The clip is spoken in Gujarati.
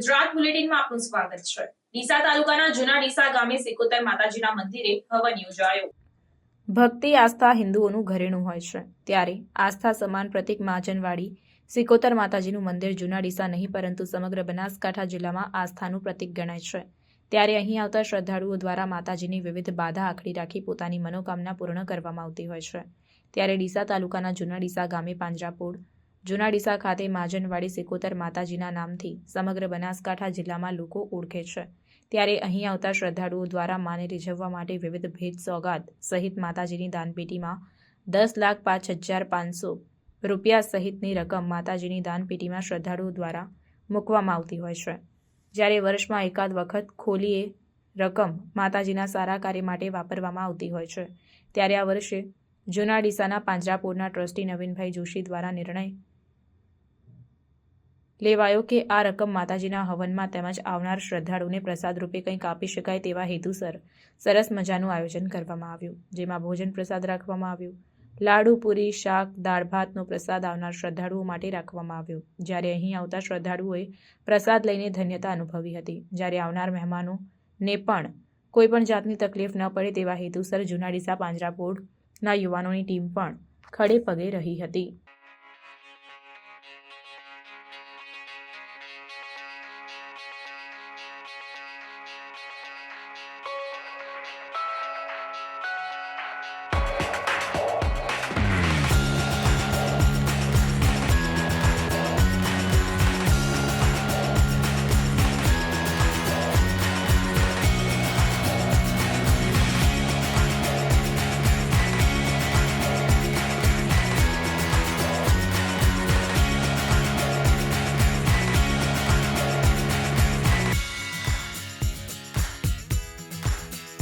ગુજરાત બુલેટિનમાં આપનું સ્વાગત છે. ડીસા તાલુકાના જૂના ડીસા ગામે સિકોતર માતાજીના મંદિરે હવન યોજાયો. ભક્તિ, આસ્થા હિન્દુઓનું ઘરેણું હોય છે. ત્યારે આસ્થા સમાન પ્રતિક મહાજનવાડી સિકોતર માતાજીનું મંદિર જૂના ડીસા નહીં, પરંતુ સમગ્ર બનાસકાંઠા જિલ્લામાં આસ્થાનું પ્રતિક ગણાય છે. ત્યારે અહીં આવતા શ્રદ્ધાળુઓ દ્વારા માતાજીની વિવિધ બાધા આખડી રાખી પોતાની મનોકામના પૂર્ણ કરવામાં આવતી હોય છે. ત્યારે ડીસા તાલુકાના જૂના ડીસા ગામે પાંજરાપોળ જૂના ડીસા ખાતે માજનવાડી સિકોતર માતાજીના નામથી સમગ્ર બનાસકાંઠા જિલ્લામાં લોકો ઓળખે છે. ત્યારે અહીં આવતા શ્રદ્ધાળુઓ દ્વારા માને રીઝવવા માટે વિવિધ ભેટ સોગાદ સહિત માતાજીની દાનપેટીમાં દસ લાખ પાંચ હજાર પાંચસો રૂપિયા સહિતની રકમ માતાજીની દાનપેટીમાં શ્રદ્ધાળુઓ દ્વારા મૂકવામાં આવતી હોય છે. જ્યારે વર્ષમાં એકાદ વખત ખોલીએ રકમ માતાજીના સારા કાર્ય માટે વાપરવામાં આવતી હોય છે. ત્યારે આ વર્ષે જૂના ડીસાના પાંજરાપોળના ટ્રસ્ટી નવીનભાઈ જોશી દ્વારા નિર્ણય લેવાયો કે આ રકમ માતાજીના હવનમાં તેમજ આવનાર શ્રદ્ધાળુને પ્રસાદ રૂપે કંઈક આપી શકાય તેવા હેતુસર સરસ મજાનું આયોજન કરવામાં આવ્યું, જેમાં ભોજન પ્રસાદ રાખવામાં આવ્યું. લાડુ, પૂરી, શાક, દાળ ભાતનો પ્રસાદ આવનાર શ્રદ્ધાળુઓ માટે રાખવામાં આવ્યો. જ્યારે અહીં આવતા શ્રદ્ધાળુઓએ પ્રસાદ લઈને ધન્યતા અનુભવી હતી, જ્યારે આવનાર મહેમાનોને પણ કોઈપણ જાતની તકલીફ ન પડે તેવા હેતુસર જુનાડીસા પાંજરાપોળના યુવાનોની ટીમ પણ ખડે પગે રહી હતી.